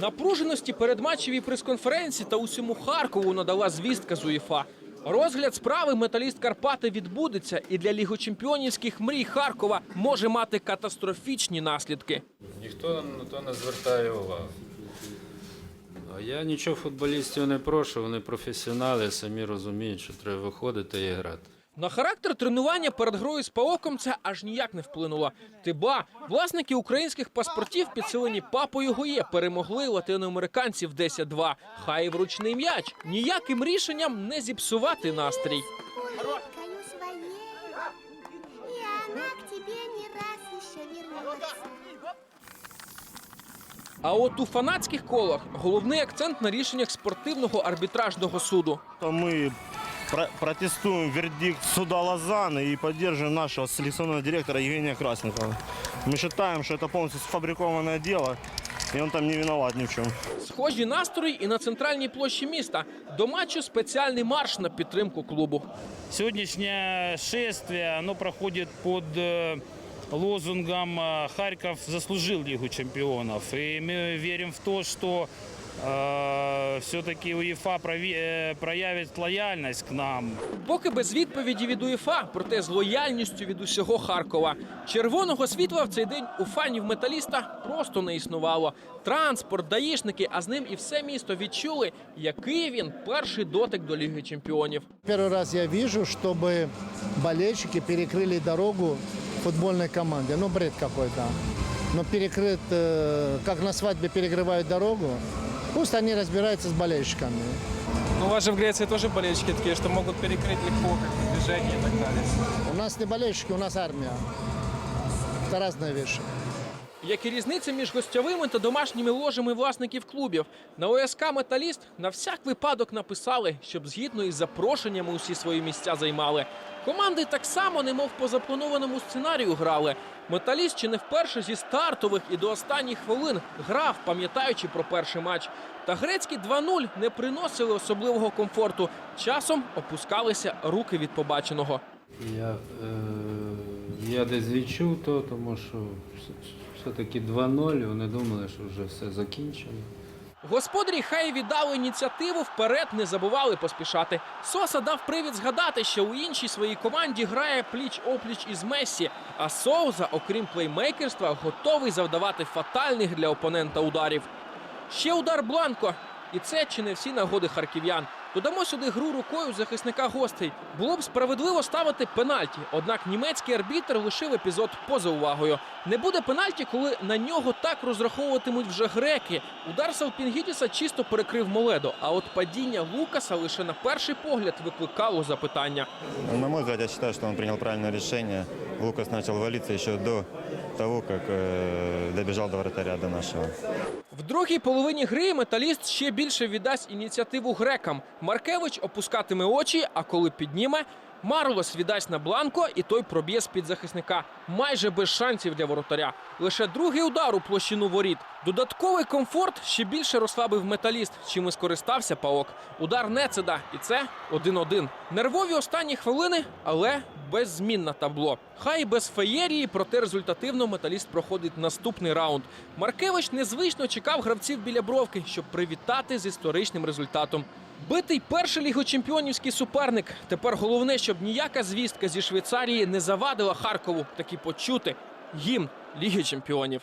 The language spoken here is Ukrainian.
Напруженості передматчевій прес-конференції та усьому Харкову надала звістка з УЄФА. Розгляд справи металіст Карпати відбудеться, і для лігочемпіонівських мрій Харкова може мати катастрофічні наслідки. Ніхто на то не звертає увагу. Я нічого футболістів не прошу, вони професіонали, самі розуміють, що треба виходити і грати. На характер тренування перед грою з паоком це аж ніяк не вплинуло. Тиба власники українських паспортів, підсилені папою Гоє, перемогли латиноамериканців 10-2. Хай вручний м'яч. Ніяким рішенням не зіпсувати настрій. А от у фанатських колах головний акцент на рішеннях спортивного арбітражного суду. То мы про- протестуем вердикт суда Лозанны и поддерживаем нашего селекционного директора Евгения Красникова. Мы считаем, что это полностью сфабрикованное дело, и он там не виноват ни в чем. Схожі настрої і на центральній площі міста. До матчу спеціальний марш на підтримку клубу. Сегодняшнее шествие, оно проходит под э, лозунгом э, «Харьков заслужил Лигу чемпионов». И мы верим в то, что все-таки УЕФА прови- э, проявит лояльность к нам. Поки без відповіді від УЄФА, проте з лояльністю від усього Харкова. Червоного світла в цей день у фанів металіста просто не існувало. Транспорт, даїшники, а з ним і все місто відчули, який він перший дотик до Ліги Чемпіонів. Первый раз я вижу, чтобы болельщики перекрыли дорогу футбольной команде. Ну, бред какой-то. Но перекрыт, э, как на свадьбе перекрывают дорогу, пусть они разбираются с болельщиками. Ну, у вас же в Греции тоже болельщики такие, что могут перекрыть легко как бы, движение и так далее. У нас не болельщики, у нас армия. Это разные вещи. Як і різниця між гостьовими та домашніми ложами власників клубів. На ОСК Металіст на всяк випадок написали, щоб згідно із запрошеннями усі свої місця займали. Команди так само, немов по запланованому сценарію, грали. Металіст чи не вперше зі стартових і до останніх хвилин грав, пам'ятаючи про перший матч. Та грецькі 2-0 не приносили особливого комфорту. Часом опускалися руки від побаченого. Я, е, я десь відчув то, тому що все- все-таки 2-0, вони думали, що вже все закінчено. Господарі хай віддали ініціативу вперед, не забували поспішати. Соса дав привід згадати, що у іншій своїй команді грає пліч опліч із Мессі. А Соуза, окрім плеймейкерства, готовий завдавати фатальних для опонента ударів. Ще удар Бланко. І це чи не всі нагоди харків'ян. Додамо сюди гру рукою захисника гостей. Було б справедливо ставити пенальті. Однак німецький арбітр лишив епізод поза увагою. Не буде пенальті, коли на нього так розраховуватимуть вже греки. Удар Салпінгітіса чисто перекрив Моледо. А от падіння Лукаса лише на перший погляд викликало запитання. На мой взгляд, я считаю, что он принял правильное решение. Лукас начал валиться еще до того, як э, добежал до вратаря до нашого. В другій половині гри металіст ще більше віддасть ініціативу грекам. Маркевич опускатиме очі, а коли підніме, Марлос віддасть на Бланко, і той проб'є з-під захисника. Майже без шансів для воротаря. Лише другий удар у площину воріт. Додатковий комфорт ще більше розслабив металіст, чим і скористався паок. Удар Нецеда, і це 1-1. Нервові останні хвилини, але без змін на табло. Хай без феєрії, проте результативно металіст проходить наступний раунд. Маркевич незвично чекав гравців біля бровки, щоб привітати з історичним результатом. Битий перший лігочемпіонівський суперник. Тепер головне, щоб ніяка звістка зі Швейцарії не завадила Харкову таки почути гімн Ліги Чемпіонів.